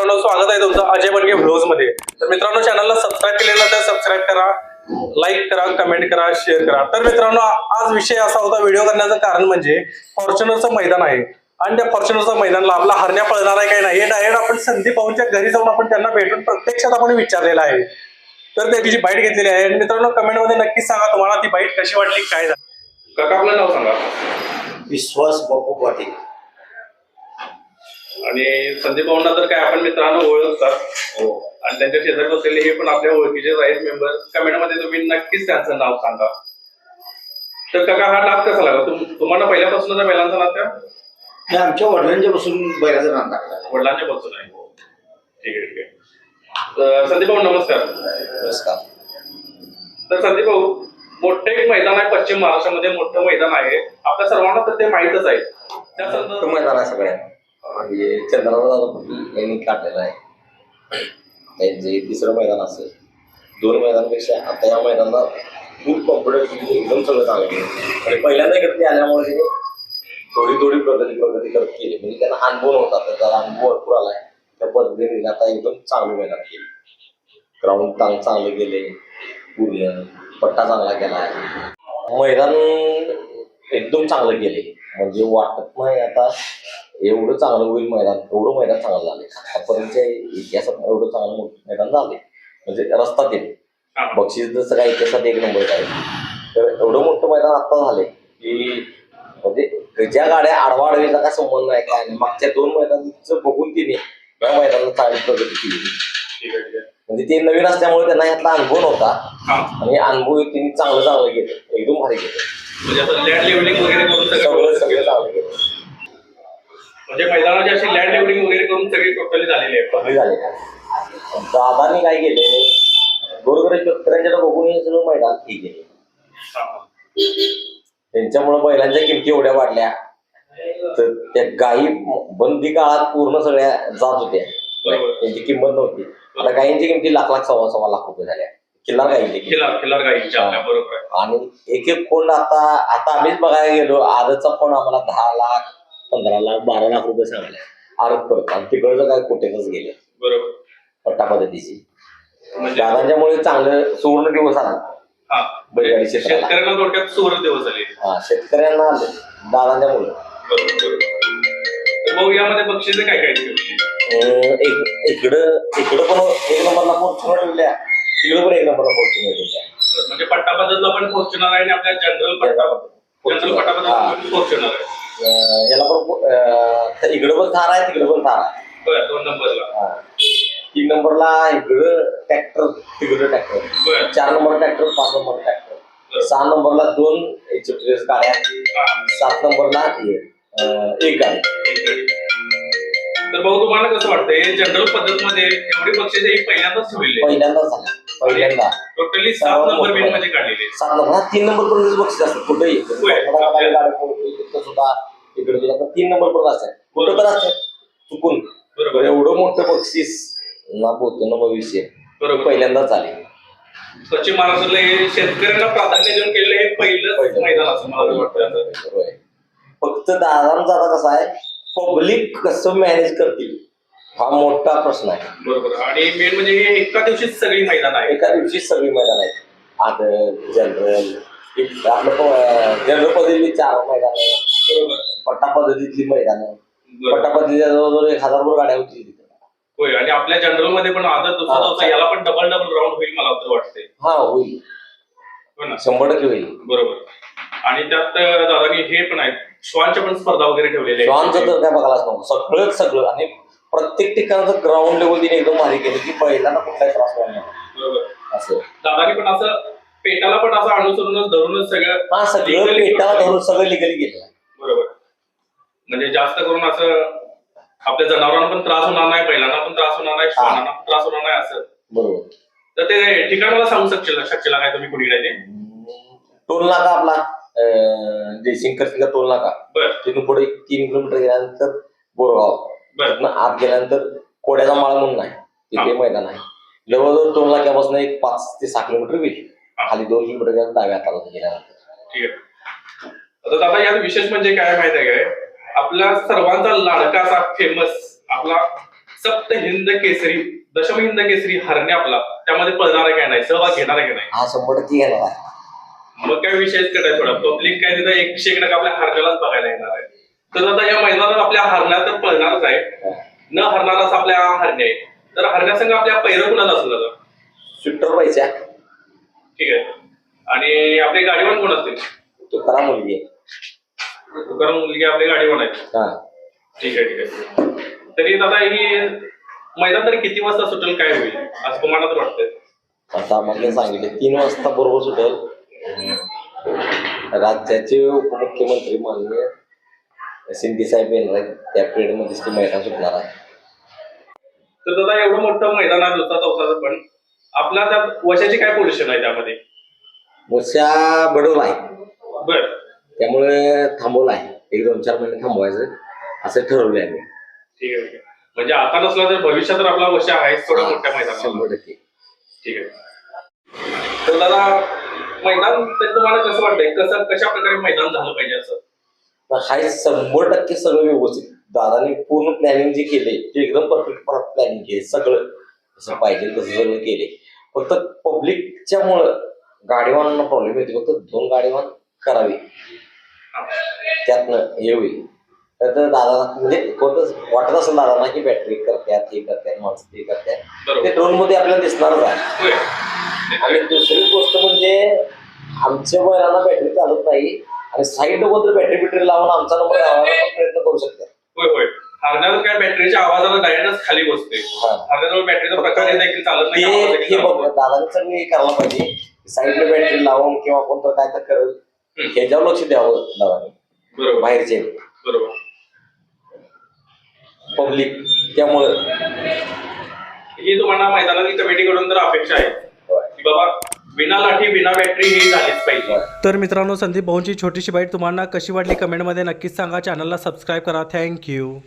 मित्रांनो स्वागत आहे तुमचं अजय बनगे व्हिडिओजमध्ये. तर मित्रांनो चॅनलला सबस्क्राईब केले नंतर सबस्क्राईब करा लाईक करा कमेंट करा शेअर करा. तर मित्रांनो आज विषय असा होता व्हिडिओ करण्याचं कारण म्हणजे फॉर्च्युनरचं मैदान आहे. आणि त्या फॉर्च्युनरचं मैदानला आपला हरण्या पळणार आहे काही नाही हे डायरेक्ट आपण संदीप भाऊंच्या घरी जाऊन आपण त्यांना भेटून प्रत्यक्षात आपण विचारलेलं आहे. तर त्याची जी बाईट घेतलेली आहे. आणि मित्रांनो कमेंटमध्ये नक्कीच सांगा तुम्हाला ती बाईट कशी वाटली काय झालं. काका आपलं नाव सांगा. विश्वास बापू पाटील. आणि संदीप भाऊंना तर काय आपण मित्रांनो ओळखतात. हो. आणि त्यांच्या शेजारी बसलेले हे पण आपल्या ओळखीचेच आहेत मेंबर कमेंटमध्ये तुम्ही नक्कीच त्यांचं नाव सांगा. तर काका हा नाद कसा लागला? तुम तुम्हाला पहिल्यापासून त्या बैलांचा नाद का आमच्या वडिलांच्या पासून बैलाचा नांदा वडिलांच्या पासून आहे. ठीक आहे ठीक आहे. तर संदीप भाऊ नमस्कार. नमस्कार. तर संदीप भाऊ मोठं एक मैदान आहे पश्चिम महाराष्ट्रामध्ये मोठं मैदान आहे. आपल्या सर्वांना तर ते माहीतच आहे. त्या संदर्भात मैदान आहे सगळ्या म्हणजे चंद्रराव पाटील यांनी काढलेला आहे. त्यांचे तिसरं मैदान असेल दोन मैदानापेक्षा आता या मैदानाला खूप कॉन्फिडन्स एकदम सगळं चांगलं आणि पहिल्यांदा इकडे ते आल्यामुळे थोडी थोडी प्रगती प्रगती करत केली. म्हणजे त्यांना अनुभव नव्हता तर त्याला अनुभव भरपूर आलाय. त्या पद्धतीने आता एकदम चांगलं मैदान केली. ग्राउंड चांग चांगलं गेले पूर्ण पट्टा चांगला केला मैदान एकदम चांगलं गेले म्हणजे वाटत नाही आता. एवढं चांगलं होईल मैदान एवढं मैदान चांगलं झाले आतापर्यंतच्या इतिहासात एवढं चांगलं मोठं मैदान झाले म्हणजे रस्ता हा. बक्षीस जसं काही इतिहासात एक नंबर आहे तर एवढं मोठं मैदान आता झाले की म्हणजे ज्या गाड्या आडवा आडवीचा काय संबंध नाही काय मागच्या दोन मैदानाचं बघून तिने या मैदानाला चांगली प्रगती केली. म्हणजे ते नवीन असल्यामुळे त्यांना यातला अनुभव नव्हता. आणि अनुभव त्यांनी चांगलं चांगलं घेतलं एकदम भारी घेतलं म्हणजे सगळं सगळं चांगलं घेतलं म्हणजे मैदानाची अशी लँड लेवलिंग वगैरे करून सगळी टोटली झालेली आहे. कमी दादानी काय केले बरोबर शेतकऱ्यांच्याकडे बघून हे सगळं मैदान ठीक आहे. त्यांच्यामुळे बैलांच्या किमती एवढ्या वाढल्या. तर त्या गायी बंदी काळात पूर्ण सगळ्या जात होत्या. त्यांची किंमत नव्हती. आता गायींची किमती लाख लाख सव्वा सव्वा लाख रुपये झाल्या. किल्ला गायींची किंमत. खिलार खिलार गाईच्या. आपल्या बरोबर आहे. आणि एक एक फोन आता आता आम्हीच बघायला गेलो. आजचा फोन आम्हाला दहा लाख पंधरा लाख बारा लाख रुपये सांगले. आरोप करतो. आणि तिकडचं काय कुठेच गेले. बरोबर. पट्टा पद्धतीची. म्हणजे दादांच्यामुळे चांगलं सुवर्ण दिवस आला. हा. बैलगाडी क्षेत्राला. शेतकऱ्यांना थोडक्यात सुवर्ण दिवस झाले हा शेतकऱ्यांना आले. दादांच्यामुळे. बरोबर बरोबर. तर भाऊ यामध्ये बक्षिसे काय काय ठेवली अं, एक इकडं इकडं पण एक नंबरला फॉर्च्युनर ठेवल्या तिकडं पण एक नंबरला फॉर्च्युनर ठेवल्या म्हणजे पट्टा पद्धतीला पण फॉर्च्युनर आहे आणि आपल्या जनरल पट्टा जनरल पट्टा पद्धतीला फॉर्च्युनर आहे अं, याला पण इकडं पण थार आहे तिकडं पण थार आहे. बरं दोन नंबरला. हा. तीन नंबरला इकडं ट्रॅक्टर तिकडं ट्रॅक्टर बरं. चार नंबर ट्रॅक्टर पाच नंबर ट्रॅक्टर सहा नंबरला दोन एक्सप्रेस गाड्या हा. सात नंबरला हे, अं, एक गाडी. तर भाऊ तुम्हाला कसं वाटतं हे जनरल पद्धतीमध्ये एवढी बक्षिसे ही पहिल्यांदाच ठेवलेली पहिल्यांदा झाला. पहिल्यांदा. टोटली सात नंबर बिलमध्ये काढलेली. सात नंबर. हा तीन नंबर पर्यंत बक्षीस असतं कुठेही. होय. गाडी सुद्धा तिकडे पण तीन नंबर पर्यंत असतात. कुठं तर असतात. चुकून. बरोबर. एवढं मोठं बक्षीस ना पोहतो ना भविष्य बरोबर. पहिल्यांदाच आले. पश्चिम महाराष्ट्रातलं हे शेतकऱ्यांना प्राधान्य देऊन केलेलं हे पहिलं. मैदान असं मला वाटतं आहे. फक्त दादांचा आता कसा आहे? पब्लिक कसं मॅनेज करतील? हा मोठा प्रश्न आहे. बरोबर. आणि मेन म्हणजे हे एका दिवशीच सगळी मैदान आहे. एका दिवशी सगळी मैदान आहेत. आदर जनरल आपलं जनरल पद्धतीतली चार मैदान बरोबर. पट्टा पद्धतीतली मैदान. पट्टा पद्धतीच्या जवळजवळ एक हजारभर गाड्या होती तिथे. होय आणि आपल्या जनरलमध्ये पण आदत दुसरा हा. याला पण डबल डबल राऊंड होईल मला तर वाटते हा होईल. हो ना? शंभर टक्के होईल. बरोबर. आणि त्यात अं, दादानी हे पण आहेत श्वानच्या पण स्पर्धा वगैरे ठेवलेल्या श्वानचं तर काय बघायलाच नको. सगळंच सगळं. आणि प्रत्येक ठिकाणचं ग्राउंड लेवल तिने एकदम भारी केलं की पहिल्यांदा कुठलाही त्रास होणार नाही. बरोबर. असं. दादानी पण असं पेटाला पण असं अनुसरूनच धरूनच सगळं हा सगळं legally पेटाला केलं. धरून सगळं लिगली गेलं बरोबर. म्हणजे जास्त करून असं आपल्या जनावरांना पण त्रास होणार नाही बैलांना पण त्रास होणार नाही श्वानांना पण त्रास होणार नाही असं. बरोबर. तर ते ठिकाण मला सांगू शकशील शकशील काय तुम्ही कुणीकडे ते? टोल नाका आपला अं, जयसिंग करतील टोल नाका. बर. तिथून पुढे एक तीन किलोमीटर गेल्यानंतर बोरगाव. बर. तिथनं आत गेल्यानंतर कोड्याचा माळ म्हणून आहे तिथे. मैदान आहे. जवळजवळ टोल नाक्यापासून एक पाच ते सहा किलोमीटर होईल. हा. खाली दोन किलोमीटर गेल्या डाव्या हाताला गेल्यानंतर. ठीक आहे. आता दादा यात विशेष म्हणजे काय माहिती आहे काय? आपला सर्वांचा लाडका असा फेमस आपला सप्त हिंद केसरी दशम हिंद केसरी हरणे आपला. त्यामध्ये पळणार आहे काय नाही? सहभाग घेणार आहे का नाही? हा शंभर टक्के घेणार आहे. मग काय विषयच कटाय थोडा? पब्लिक काय तिथं एकशे एक टक्का आपल्या हरण्यालाच बघायला येणार आहे. तर आता या मैदानात आपल्या हरण्या तर पळणारच आहे न हरणारच आपल्या हरण्या आहे तर हरण्यासंग आपल्या पैर कुणाला असेल आता स्विफ्टर पाहिजे ठीक आहे आणि आपली गाडीवर कोण असतील तो करा मुलगी आहे. तुकाराम मुलगी आपली गाडीवर आहे हा. ठीक आहे ठीक आहे. तरी दादा ही मैदान तरी किती वाजता सुटेल काय होईल? असं तुम्हाला तर वाटतंय. आता आम्हाला सांगितले तीन वाजता बरोबर सुटेल. राज्याचे उपमुख्यमंत्री माननीय शिंदे साहेब येणार आहेत. त्या पिरियड मध्येच ते मैदान सुटणार आहे. तर दादा एवढं मोठं मैदान आहे दुसरा चौसाचं पण आपला त्यात वर्षाची काय पोझिशन आहे त्यामध्ये? मुश्या बडवला आहे. बर. त्यामुळे थांबवला आहे. एक दोन चार महिने थांबवायचं. असं ठरवलं आहे ठीक आहे ठीक आहे. म्हणजे आता नसला तर भविष्यात तर आपला वर्ष आहे थोड्या मोठ्या मैदानात शंभर टक्के. ठीक आहे. तर दादा मैदान तर तुम्हाला कसं वाटतंय? कसं कशा प्रकारे मैदान झालं पाहिजे असं? हाय शंभर टक्के सगळं व्यवस्थित. दादाने पूर्ण प्लॅनिंग जे केले ते एकदम परफेक्ट प्लॅनिंग केले सगळं जसं पाहिजे तसं सगळं केले. फक्त पब्लिकच्या मुळे गाडीवानांना प्रॉब्लेम येते. फक्त दोन गाडीवान करावे. त्यातनं हे होईल. तर दादा म्हणजे कोणतं वाटत असेल दादांना की बॅटरी करतात हे करतात माणसं ते करतात ते ड्रोनमध्ये आपल्याला दिसणारच आहे आणि दुसरी गोष्ट म्हणजे आमच्या बैलांना बॅटरी चालत नाही आणि साईड वर बॅटरी बिटरी लावून आमचा नंबर लावायला प्रयत्न करू शकतात. होय होय. हरण्यावर काय बॅटरीच्या आवाजाला डायरेक्टच खाली बसते. हरण्याजवळ बॅटरीचा प्रकार देखील चालत नाही हे बघ सगळं हे करायला पाहिजे. साईडला बॅटरी लावून किंवा कोणतं काय तर करेल. ह्याच्यावर लक्ष द्यावं बरोबर. बाहेरचे. बरोबर. पब्लिक त्यामुळं. ही तुम्हाला मैदानातील कमिटीकडून तर अपेक्षा आहे. की बाबा बिना लाठी बिना बॅटरी ही झालीच पाहिजे. तर मित्रांनो संदीप भाऊंची छोटीशी बाईट तुम्हाला कशी वाटली कमेंटमध्ये नक्कीच सांगा. चॅनलला सबस्क्राईब करा. थँक्यू